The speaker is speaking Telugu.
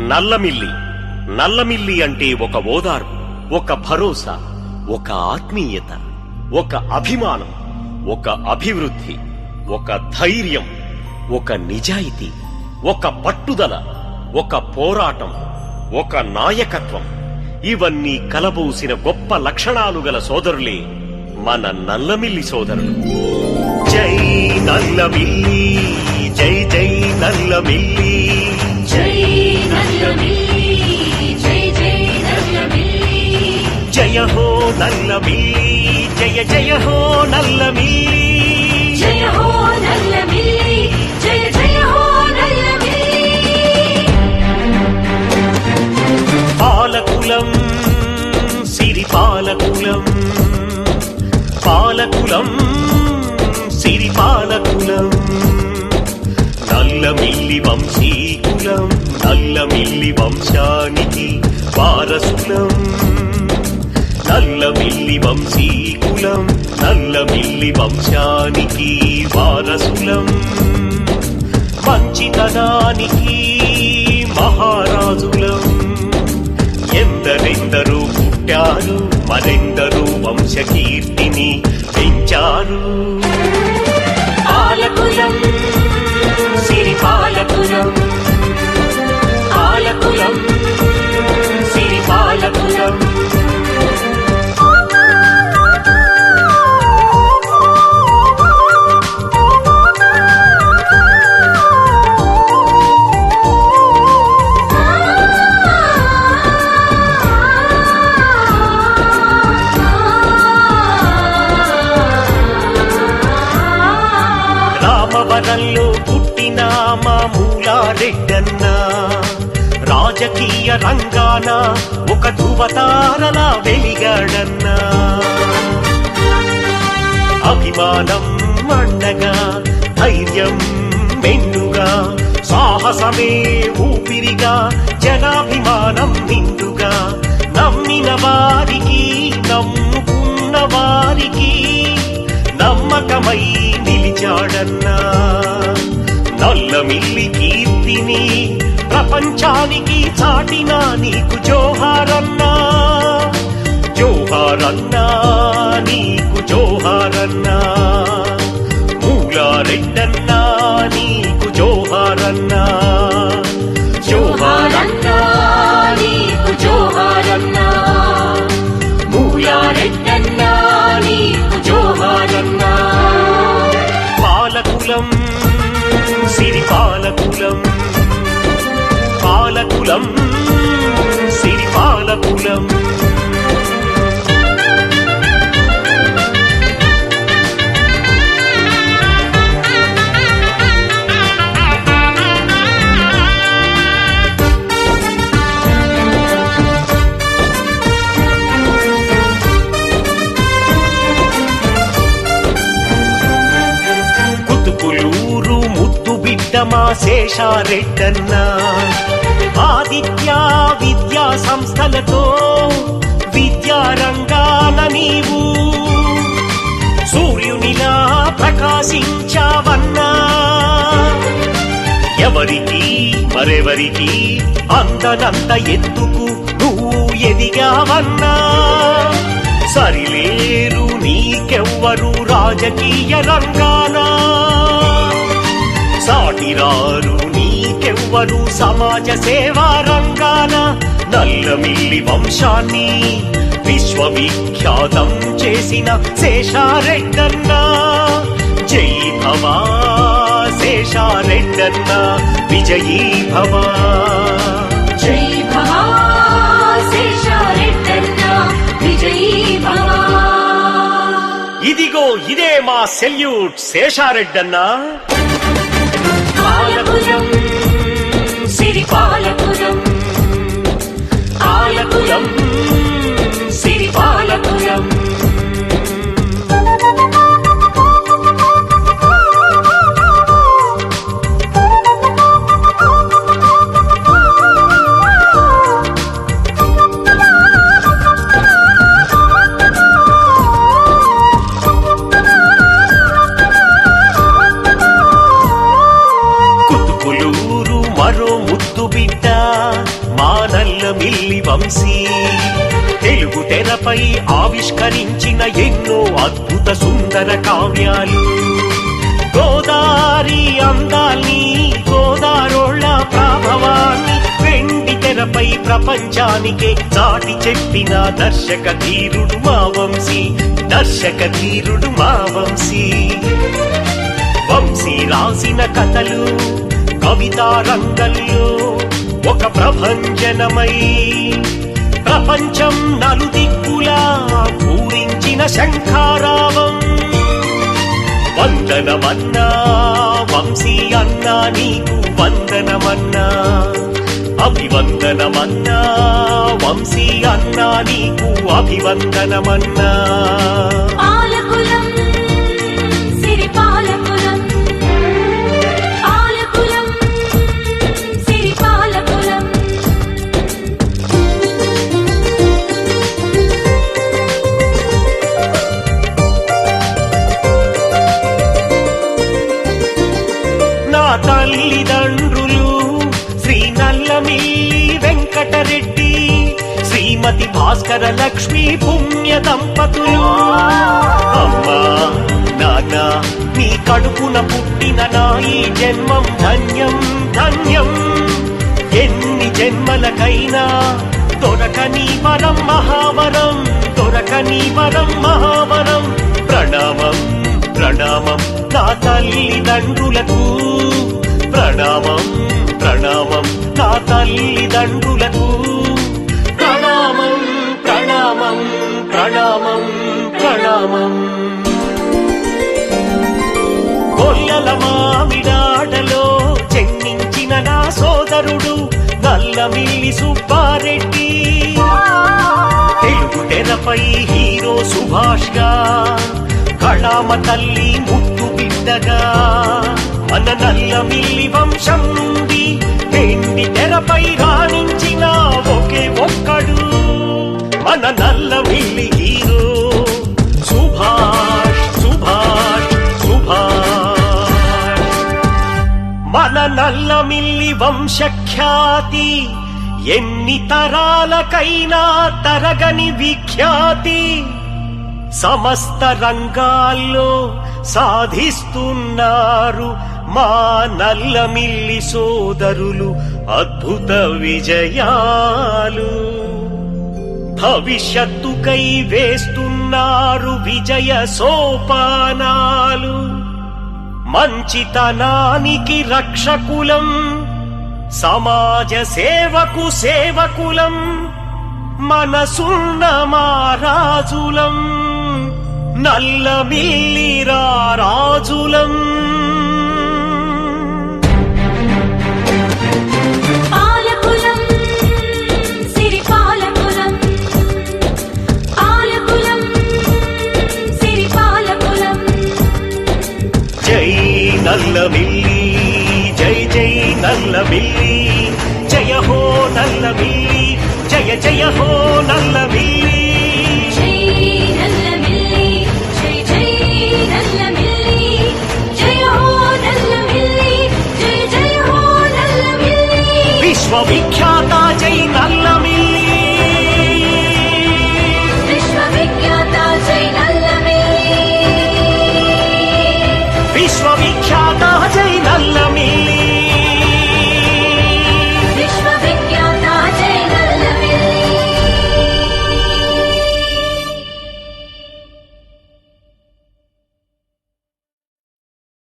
నల్లమిల్లి. నల్లమిల్లి అంటే ఒక ఓదార్పు ఒక భరోసా ఒక ఆత్మీయత ఒక అభిమానం ఒక అభివృద్ధి ఒక ధైర్యం ఒక నిజాయితీ ఒక పట్టుదల ఒక పోరాటం ఒక నాయకత్వం. ఇవన్నీ కలబోసిన గొప్ప లక్షణాలు గల సోదరులే మన నల్లమిల్లి సోదరులు. జై నల్లమిల్లి జై జై నల్లమిల్లి. జయ హో నల్లమిల్లి జయ జయ హో నల్లమిల్లి జయ హో నల్లమిల్లి జయ జయ హో నల్లమిల్లి పాలకులం సిరి పాలకులం పాలకులం సిరి పాలకులం. నల్లమిల్లి వంశీకులం నల్లమిల్లి వంశానికి వారసులం. నల్లమిల్లి వంశీకులం నల్లమిల్లి వంశానికి వారసులం. మంచితనానికి మహారాజులం. ఎందరెందరూ పుట్టారు మరెందరూ వంశకీర్తిని పెంచారు. పాలకులం సిరి పాలకులం రాజకీయ రంగాన ఒక ధృవతారలా వెలిగాడన్న. అభిమానం అండగా ధైర్యం మెండుగా సాహసమే ఊపిరిగా జనాభిమానం నిండుగా నమ్మిన వారికి నమ్ముకున్న వారికి నమ్మకమై నిలిచాడన్నా. నల్లమిల్లి కీర్తిని ప్రపంచానికి చాటినా నీకు జోహారన్నా జోహారన్నా. ముద్దు శేషారెడ్డన్న? ఆదిత్య విద్యా సంస్థలతో విద్యారంగాన నీవు సూర్యునిలా ప్రకాశించావన్నా? ఎవరికి మరెవరికి అందనంత ఎత్తుకు నువ్వు ఎదిగావన్నా? సరిలేరు నీకెవ్వరు రాజకీయ రంగానా? సాటిరారు నీకెవ్వరు సమాజ సేవా రంగాన నల్లమిల్లి వంశాన్ని విశ్వవిఖ్యాతం చేసిన శేషారెడ్డన్నా. జై భవా శేషారెడ్డన్నా విజయీ భవా. జై భవా శేషారెడ్డన్నా విజయీ భవా. ఇదిగో ఇదే మా సెల్యూట్ శేషారెడ్డన్నా. ఆలపురం. సిరిపాలపురం ఆలపురం. నల్ల వంశీ. తెలుగు తెరపై ఆవిష్కరించిన ఎన్నో అద్భుత సుందర కావ్యాలు. గోదారి అందాల్ని గోదారోళ్ళ ప్రభావాన్ని వెండి తెరపై ప్రపంచానికే చాటి చెప్పిన దర్శక ధీరుడు మా వంశీ దర్శక ధీరుడు మా వంశీ. వంశీ రాసిన కథలు కవితా రంగంలో ఒక ప్రభంజనమై ప్రపంచం నలుదిక్కులా పూరించిన శంఖారావం. వందనమన్నా వంశీ అన్నా నీకు వందనమన్నా అభివందనమన్నా వంశీ అన్నా నీకు అభివందనమన్నా. భాస్కర లక్ష్మి పుణ్య దంపతులు. అమ్మా నాన్న నీ కడుపున పుట్టిన నా ఈ జన్మం ధన్యం ధన్యం. ఎన్ని జన్మలకైనా దొరకని వరం మహావరం దొరకని వరం మహావరం. ప్రణామం ప్రణామం నా తల్లిదండ్రులకు ప్రణామం ప్రణామం నా తల్లిదండ్రులకు ప్రణామం ప్రణామం గొల్లల మామిడాడలో జన్మించిన నా సోదరుడు నల్లమిల్లి సుబ్బారెడ్డి. తెలుగు తెరపై హీరో సుభాష్గా కళామ తల్లి ముద్దు బిడ్డగా. మన నల్లమిల్లి వంశం నుండి వెండి తెరపై రాణించిన ఒకే ఒక్కడు మన నల్లమిల్లి వంశఖ్యాతి ఎన్ని తరాలకైనా తరగని విఖ్యాతి. సమస్త రంగాల్లో సాధిస్తున్నారు మా నల్లమిల్లి సోదరులు అద్భుత విజయాలు. భవిష్యత్తుకై వేస్తున్నారు విజయ సోపానాలు. మంచితనానికి రక్షకులం సమాజ సేవకు సేవకులం మనసున్న మారాజులం నల్ల మిల్లిరా రాజులం. నల్ల జయ హో నల్ల మిల్లి జయ జయ హో నల్ల